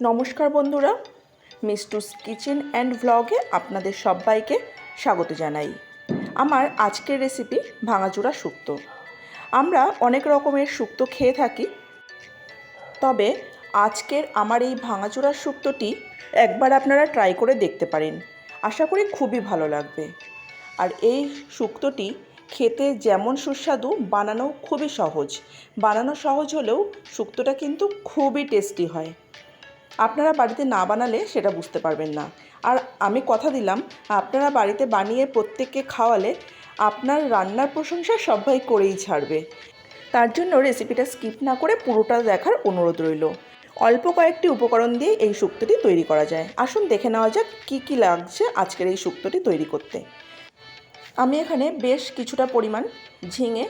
নমস্কার বন্ধুরা, মিস্টুস kitchen and ভ্লগে আপনাদের সবাইকে স্বাগত জানাই। আমার আজকের রেসিপি ভাঙাচোরা শুক্তো। আমরা অনেক রকমের শুক্তো খেয়ে থাকি, তবে আজকের আমার এই ভাঙাচুরা শুক্তোটি একবার আপনারা ট্রাই করে দেখতে পারেন। আশা করি খুবই ভালো লাগবে। আর এই শুক্তোটি খেতে যেমন সুস্বাদু, বানানো খুবই সহজ। বানানো সহজ হলেও শুক্তোটা কিন্তু খুবই টেস্টি হয়। আপনারা বাড়িতে না বানালে সেটা বুঝতে পারবেন না। আর আমি কথা দিলাম, আপনারা বাড়িতে বানিয়ে প্রত্যেককে খাওয়ালে আপনার রান্নার প্রশংসা সবাই করেই ছাড়বে। তার জন্য রেসিপিটা স্কিপ না করে পুরোটা দেখার অনুরোধ রইল। অল্প কয়েকটি উপকরণ দিয়ে এই শুক্তোটি তৈরি করা যায়। আসুন দেখে নেওয়া যাক কী কী লাগছে আজকের এই শুক্তোটি তৈরি করতে। আমি এখানে বেশ কিছুটা পরিমাণ ঝিঙে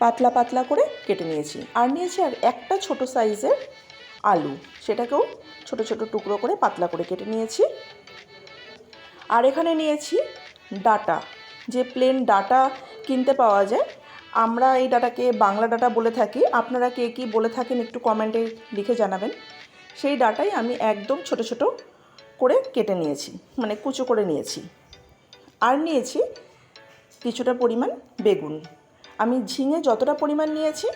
পাতলা পাতলা করে কেটে নিয়েছি। আর নিয়েছি আর একটা ছোট সাইজের আলু। সেটাকেও ছোট ছোট টুকরো করে পাতলা করে কেটে নিয়েছি। আর এখানে নিয়েছি ডাটা। যে প্লেন ডাটা কিনতে পাওয়া যায়, আমরা এই ডাটাকে বাংলা ডাটা বলে থাকি। আপনারা কে কী বলে থাকেন একটু কমেন্টে লিখে জানাবেন। সেই ডাটাই আমি একদম ছোট ছোট করে কেটে নিয়েছি মানে কুচো করে নিয়েছি। আর নিয়েছি কিছুটা পরিমাণ বেগুন। আমি ঝিঙে যতটা পরিমাণ নিয়েছি,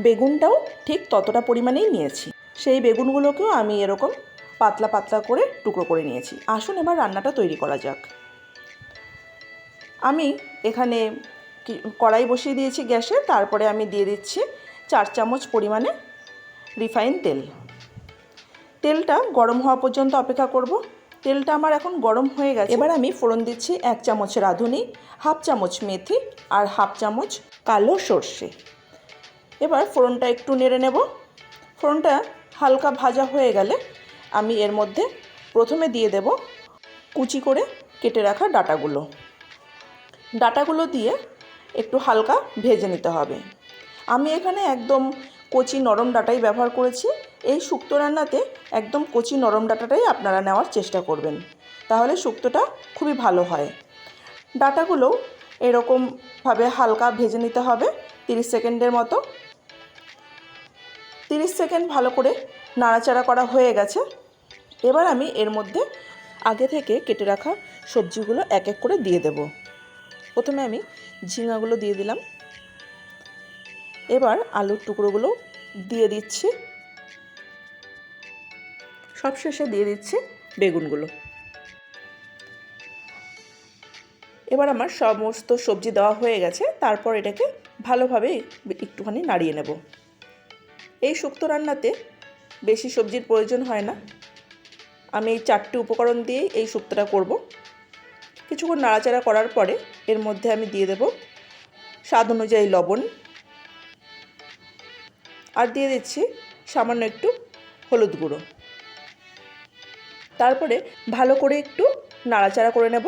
বেগুনটাও ঠিক ততটা পরিমাণেই নিয়েছি। সেই বেগুনগুলোকেও আমি এরকম পাতলা পাতলা করে টুকরো করে নিয়েছি। আসুন এবার রান্নাটা তৈরি করা যাক। আমি এখানে কড়াই বসিয়ে দিয়েছি গ্যাসে, তারপরে আমি দিয়ে দিচ্ছি চার চামচ পরিমাণে রিফাইন তেল। তেলটা গরম হওয়া পর্যন্ত অপেক্ষা করব। তেলটা আমার এখন গরম হয়ে গেছে। এবার আমি ফোড়ন দিচ্ছি এক চামচ রাঁধুনি, হাফ চামচ মেথি আর হাফ চামচ কালো সর্ষে। এবার ফোড়নটা একটু নেড়ে নেব। ফোড়নটা হালকা ভাজা হয়ে গেলে আমি এর মধ্যে প্রথমে দিয়ে দেব কুচি করে কেটে রাখা ডাটাগুলো। ডাটাগুলো দিয়ে একটু হালকা ভেজে নিতে হবে। আমি এখানে একদম কচি নরম ডাটাই ব্যবহার করেছি। এই শুক্তো রান্নাতে একদম কচি নরম ডাটাটাই আপনারা নেওয়ার চেষ্টা করবেন। তাহলে শুক্তোটা খুবই ভালো হয়। ডাটাগুলো এরকমভাবে হালকা ভেজে নিতে হবে, তিরিশ সেকেন্ডের মতো। তিরিশ সেকেন্ড ভালো করে নাড়াচাড়া করা হয়ে গেছে। এবার আমি এর মধ্যে আগে থেকে কেটে রাখা সবজিগুলো এক এক করে দিয়ে দেব। প্রথমে আমি ঝিঙাগুলো দিয়ে দিলাম। এবার আলুর টুকরোগুলো দিয়ে দিচ্ছি। সবশেষে দিয়ে দিচ্ছি বেগুনগুলো। এবার আমার সমস্ত সবজি দেওয়া হয়ে গেছে। তারপর এটাকে ভালোভাবে একটুখানি নাড়িয়ে নেব। এই শুক্তো রান্নাতে বেশি সবজির প্রয়োজন হয় না। আমি এই চারটি উপকরণ দিয়েই এই শুক্তোটা করব। কিছুক্ষণ নাড়াচাড়া করার পরে এর মধ্যে আমি দিয়ে দেব স্বাদ অনুযায়ী লবণ। আর দিয়ে দিচ্ছি সামান্য একটু হলুদ গুঁড়ো। তারপরে ভালো করে একটু নাড়াচাড়া করে নেব।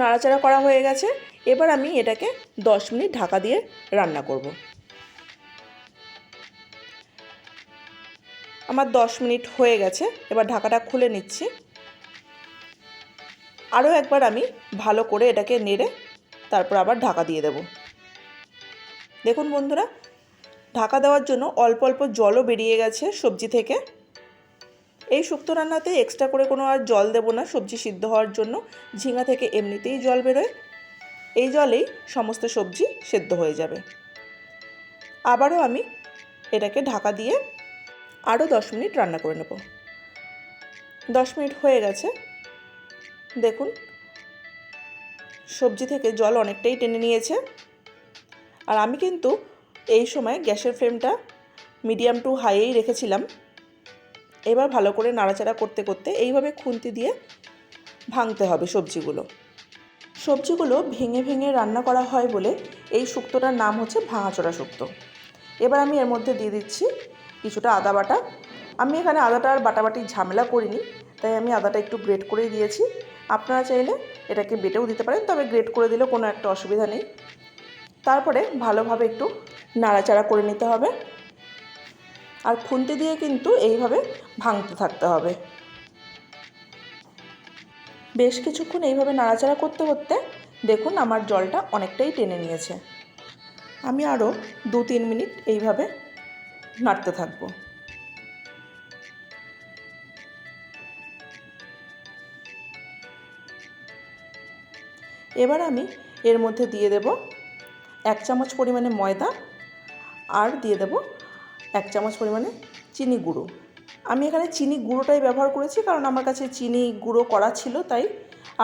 নাড়াচাড়া করা হয়ে গেছে। এবার আমি এটাকে দশ মিনিট ঢাকা দিয়ে রান্না করব। আমার দশ মিনিট হয়ে গেছে, এবার ঢাকাটা খুলে নিচ্ছি। আরও একবার আমি ভালো করে এটাকে নেড়ে তারপর আবার ঢাকা দিয়ে দেব। দেখুন বন্ধুরা, ঢাকা দেওয়ার জন্য অল্প অল্প জলও বেরিয়ে গেছে সবজি থেকে। এই শুক্তো রান্নাতে এক্সট্রা করে কোনো আর জল দেব না, সবজি সিদ্ধ হওয়ার জন্য। ঝিঙা থেকে এমনিতেই জল বেরোয়। এই জলেই সমস্ত সবজি সেদ্ধ হয়ে যাবে। আবারও আমি এটাকে ঢাকা দিয়ে আরও দশ মিনিট রান্না করে নেব। দশ মিনিট হয়ে গেছে। দেখুন, সবজি থেকে জল অনেকটাই টেনে নিয়েছে। আর আমি কিন্তু এই সময় গ্যাসের ফ্লেমটা মিডিয়াম টু হাইয়েই রেখেছিলাম। এবার ভালো করে নাড়াচাড়া করতে করতে এইভাবে খুন্তি দিয়ে ভাঙতে হবে সবজিগুলো। সবজিগুলো ভেঙে ভেঙে রান্না করা হয় বলে এই শুক্তোটার নাম হচ্ছে ভাঙাচোরা শুক্তো। এবার আমি এর মধ্যে দিয়ে দিচ্ছি কিছুটা আদা বাটা। আমি এখানে আদাটা আর বাটাবাটির ঝামেলা করিনি, তাই আমি আদাটা একটু গ্রেট করেই দিয়েছি। আপনারা চাইলে এটাকে বেটেও দিতে পারেন, তবে গ্রেট করে দিলেও কোনো একটা অসুবিধা নেই। তারপরে ভালোভাবে একটু নাড়াচাড়া করে নিতে হবে। আর খুন্তি দিয়ে কিন্তু এইভাবে ভাঙতে থাকতে হবে। বেশ কিছুক্ষণ এইভাবে নাড়াচাড়া করতে করতে দেখুন আমার জলটা অনেকটাই টেনে নিয়েছে। আমি আরও দু তিন মিনিট এইভাবে নাড়তে থাকব। এবার আমি এর মধ্যে দিয়ে দেব এক চামচ পরিমাণে ময়দা আর দিয়ে দেব এক চামচ পরিমাণে চিনি গুঁড়ো। আমি এখানে চিনি গুঁড়োটাই ব্যবহার করেছি, কারণ আমার কাছে চিনি গুঁড়ো করা ছিল, তাই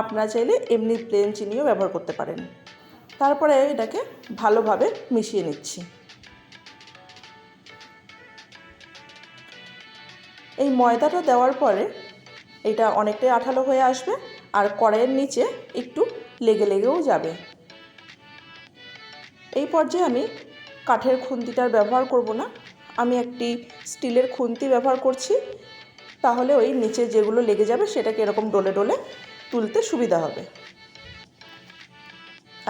আপনারা চাইলে এমনি প্লেন চিনিও ব্যবহার করতে পারেন। তারপরে এটাকে ভালোভাবে মিশিয়ে নিচ্ছি। এই ময়দাটা দেওয়ার পরে এটা অনেকটাই আঠালো হয়ে আসবে, আর কড়াইয়ের নিচে একটু লেগে লেগেও যাবে। এই পর্যায়ে আমি কাঠের খুন্তিটার ব্যবহার করব না আমি একটি স্টিলের খুন্তি ব্যবহার করছি, তাহলে ওই নিচে যেগুলো লেগে যাবে সেটাকে এরকম ডলে ডলে তুলতে সুবিধা হবে।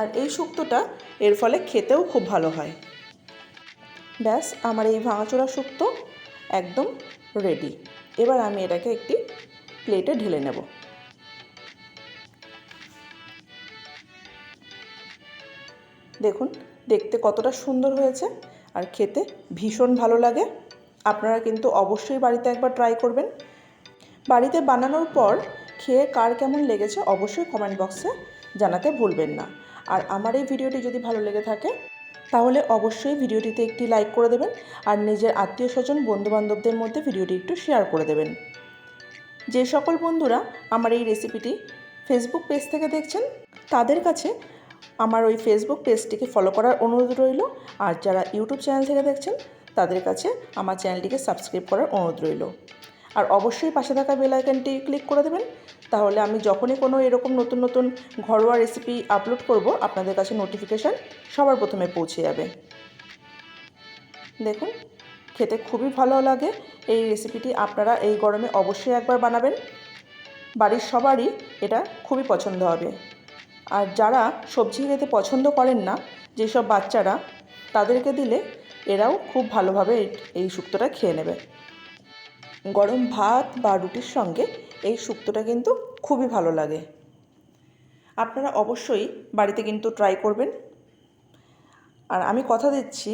আর এই শুক্তোটা এর ফলে খেতেও খুব ভালো হয়। ব্যাস, আমার এই ভাঙাচোরা শুক্তো একদম রেডি এবার আমি এটাকে একটি প্লেটে ঢেলে নেব। দেখুন, দেখতে কতটা সুন্দর হয়েছে। আর খেতে ভীষণ ভালো লাগে। আপনারা কিন্তু অবশ্যই বাড়িতে একবার ট্রাই করবেন। বাড়িতে বানানোর পর খেয়ে কার কেমন লেগেছে অবশ্যই কমেন্ট বক্সে জানাতে ভুলবেন না। আর আমার এই ভিডিওটি যদি ভালো লেগে থাকে, তাহলে অবশ্যই ভিডিওটিতে একটি লাইক করে দেবেন আর নিজের আত্মীয় স্বজন, বন্ধুবান্ধবদের মধ্যে ভিডিওটি একটু শেয়ার করে দেবেন। যে সকল বন্ধুরা আমার এই রেসিপিটি ফেসবুক পেজ থেকে দেখছেন, তাদের কাছে আমার ওই ফেসবুক পেজটিকে ফলো করার অনুরোধ রইল। আর যারা ইউটিউব চ্যানেল থেকে দেখছেন, তাদের কাছে আমার চ্যানেলটিকে সাবস্ক্রাইব করার অনুরোধ রইল। আর অবশ্যই পাশে থাকা বেল আইকনটি ক্লিক করে দেবেন। তাহলে আমি যখনই কোনো এরকম নতুন নতুন ঘরোয়া রেসিপি আপলোড করব, আপনাদের কাছে নোটিফিকেশান সবার প্রথমে পৌঁছে যাবে। দেখুন, খেতে খুবই ভালো লাগে। এই রেসিপিটি আপনারা এই গরমে অবশ্যই একবার বানাবেন। বাড়ির সবারই এটা খুবই পছন্দ হবে। আর যারা সবজি খেতে পছন্দ করেন না, যেসব বাচ্চারা, তাদেরকে দিলে এরাও খুব ভালোভাবে এই শুক্তোটা খেয়ে নেবে। গরম ভাত বা রুটির সঙ্গে এই শুক্তোটা কিন্তু খুবই ভালো লাগে। আপনারা অবশ্যই বাড়িতে কিন্তু ট্রাই করবেন। আর আমি কথা দিচ্ছি,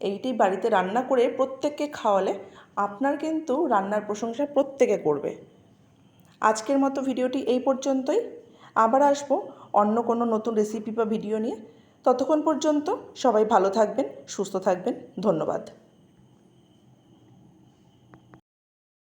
এইটি বাড়িতে রান্না করে প্রত্যেককে খাওয়ালে আপনার কিন্তু রান্নার প্রশংসা প্রত্যেকে করবে। আজকের মতো ভিডিওটি এই পর্যন্তই। আবার আসব অন্য কোনো নতুন রেসিপি বা ভিডিও নিয়ে। ততক্ষণ পর্যন্ত সবাই ভালো থাকবেন, সুস্থ থাকবেন। ধন্যবাদ।